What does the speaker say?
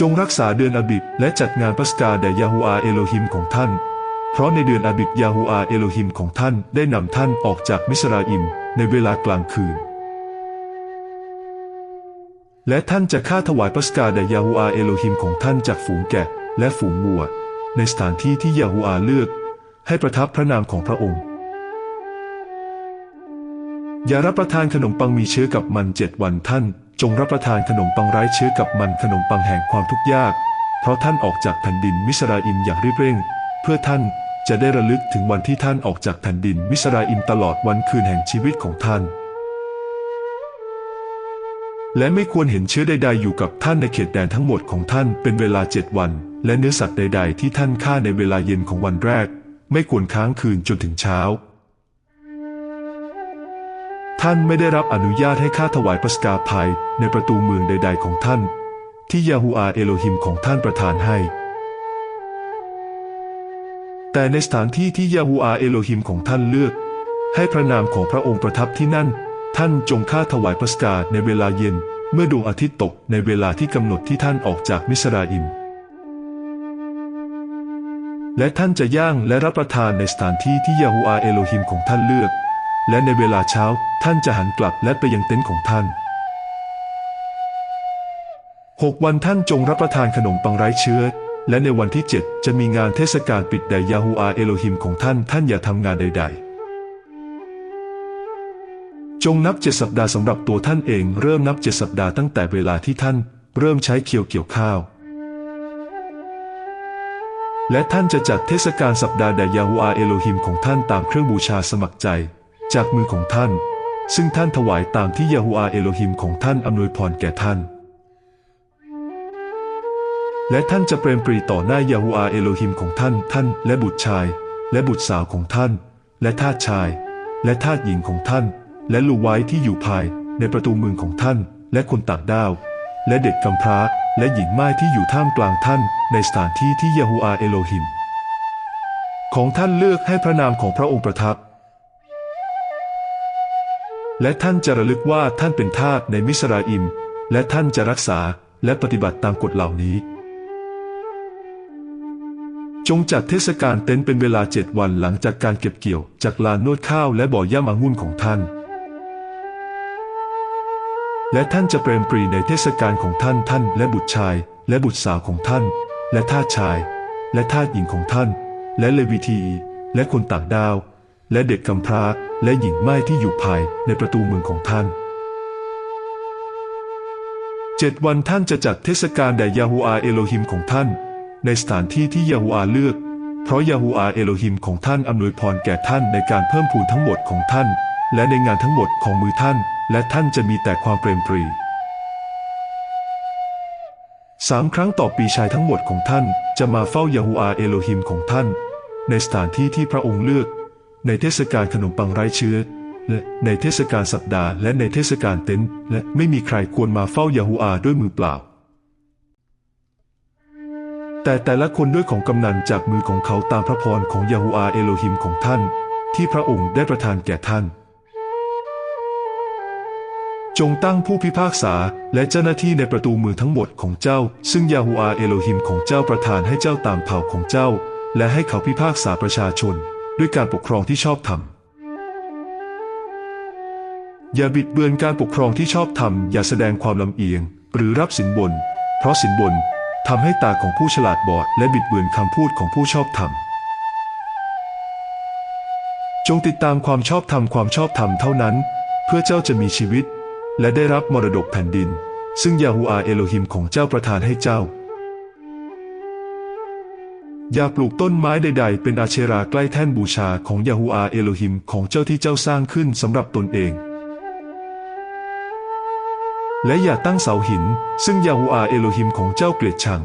จงรักษาเดือนอบิบและจัดงานปัสกาแด่ยาฮูอาเอโลฮิมของท่าน เพราะในเดือนอบิบยาฮูอาเอโลฮิมของท่านได้นำท่านออกจากมิสราอิมในเวลากลางคืน และท่านจะฆ่าถวายปัสกาแด่ยาฮูอาเอโลฮิมของท่านจากฝูงแกะและฝูงวัว ในสถานที่ที่ยาฮูอาเลือก ให้ประทับพระนามของพระองค์ อย่ารับประทานขนมปังมีเชื้อกับมันเจ็ดวันท่าน จงรับประทานขนมปังไร้เชื้อกับมันขนมปังแห่งความทุกข์ยาก เพราะท่านออกจากแผ่นดินมิสราอิมอย่างรีบเร่ง เพื่อท่านจะได้ระลึกถึงวันที่ท่านออกจากแผ่นดินมิสราอิมตลอดวันคืนแห่งชีวิตของท่าน และไม่ควรเห็นเชื้อใดๆอยู่กับท่านในเขตแดนทั้งหมดของท่านเป็นเวลาเจ็ดวัน และเนื้อสัตว์ใด ๆ ที่ท่านฆ่าในเวลาเย็นของวันแรก ไม่ควรค้างคืนจนถึงเช้า ท่านไม่ได้รับอนุญาตให้ข้าถวายปัสกาภัยในประตูเมืองใด ๆ ของท่าน ที่ยาฮูอาเอโลฮิมของท่านประทานให้ แต่ในสถานที่ที่ยาฮูอาเอโลฮิมของท่านเลือก ให้พระนามของพระองค์ประทับที่นั่น ท่านจงฆ่าถวายปัสกาในเวลาเย็น เมื่อดวงอาทิตย์ตกในเวลาที่กำหนดที่ท่านออกจากมิสราอิมและท่านจะย่างและรับประทานในสถานที่ที่ยาฮูอาเอโลฮิมของท่านเลือก และในเวลาเช้าท่านจะหันกลับและไปยังเต็นท์ของท่านหกวันท่านจงรับประทานขนมปังไร้เชื้อ และในวันที่เจ็ดจะมีงานเทศกาลปิดแด่ยาฮูอาเอโลฮิมของท่านท่านอย่าทำงานใด ๆ จงนับเจ็ดสัปดาห์สำหรับตัวท่านเองเริ่มนับเจ็ดสัปดาห์ตั้งแต่เวลาที่ท่าน เริ่มใช้เคียวเกี่ยวข้าวและท่านจะจัดเทศกาลสัปดาห์แด่ยาฮูอาเอโลฮิมของท่านตามเครื่องบูชาสมัครใจ จากมือของท่าน ซึ่งท่านถวายตามที่ยาฮูอาเอโลฮิมของท่านอำนวยพรแก่ท่าน และท่านจะเปรมปรีต่อหน้ายาฮูอาเอโลฮิมของท่าน ท่าน และบุตรชาย และบุตรสาวของท่าน และทาสชาย และทาสหญิงของท่าน และลูกไว้ที่อยู่ภายในประตูเมืองของท่าน และคนต่างด้าว และเด็กกำพร้าและหญิงม่ายที่อยู่ท่ามกลางท่าน ในสถานที่ที่ยาฮูอาเอโลฮิมของท่านเลือกให้พระนามของพระองค์ประทับ และท่านจะระลึกว่าท่านเป็นทาสในมิสราอิม และท่านจะรักษาและปฏิบัติตามกฎเหล่านี้ จงจัดเทศกาลเต็นท์เป็นเวลาเจ็ดวันหลังจากการเก็บเกี่ยว จากลานนวดข้าวและบ่อย่ำองุ่นของท่าน และท่านจะเปรมปรีในเทศกาลของท่านท่าน และบุตรชาย และบุตรสาวของท่าน และทาสชาย และทาสหญิงของท่าน และเลวีที และคนต่างดาว และเด็กกำพร้าและหญิงไม่ายที่อยู่ภายในประตูเมืองของท่านเจ็ดวันท่านจะจัดเทศกาลแด่ยาฮูอาเอโลฮิมของท่าน ในสถานที่ที่ยาฮูอาเลือก เพราะยาฮูอาเอโลฮิมของท่านอำนวยพรแก่ท่านในการเพิ่มพูนทั้งหมดของท่าน และในงานทั้งหมดของมือท่าน และท่านจะมีแต่ความเปรมปรีสามครั้งต่อปีชายทั้งหมดของท่านจะมาเฝ้ายาฮูอาเอโลฮิมของท่าน ในสถานที่ที่พระองค์เลือก ในเทศกาลขนมปังไร้เชื้อและในเทศกาลสัปดาห์และในเทศกาลเต็นท์และไม่มีใครควรมาเฝ้ายาฮูอาด้วยมือเปล่า แต่แต่ละคนด้วยของกำนันจากมือของเขาตามพระพรของยาฮูอาเอโลฮิมของท่าน ที่พระองค์ได้ประทานแก่ท่าน จงตั้งผู้พิพากษาและเจ้าหน้าที่ในประตูเมืองทั้งหมดของเจ้า ซึ่งยาฮูอาเอโลฮิมของเจ้าประทานให้เจ้าตามเผ่าของเจ้า และให้เขาพิพากษาประชาชน ด้วยการปกครองที่ชอบธรรม อย่าบิดเบือนการปกครองที่ชอบธรรม อย่าแสดงความลำเอียง หรือรับสินบน เพราะสินบนทำให้ตาของผู้ฉลาดบอด และบิดเบือนคำพูดของผู้ชอบธรรม จงติดตามความชอบธรรมความชอบธรรมเท่านั้น เพื่อเจ้าจะมีชีวิต และได้รับมรดกแผ่นดิน ซึ่งยาฮูอาเอโลฮิมของเจ้าประทานให้เจ้า อย่าปลูกต้นไม้ใด ๆ เป็นอาเชราใกล้แท่นบูชาของยาฮูอาเอโลฮิมของเจ้าที่เจ้าสร้างขึ้นสำหรับตนเอง และอย่าตั้งเสาหิน ซึ่งยาฮูอาเอโลฮิมของเจ้าเกลียดชัง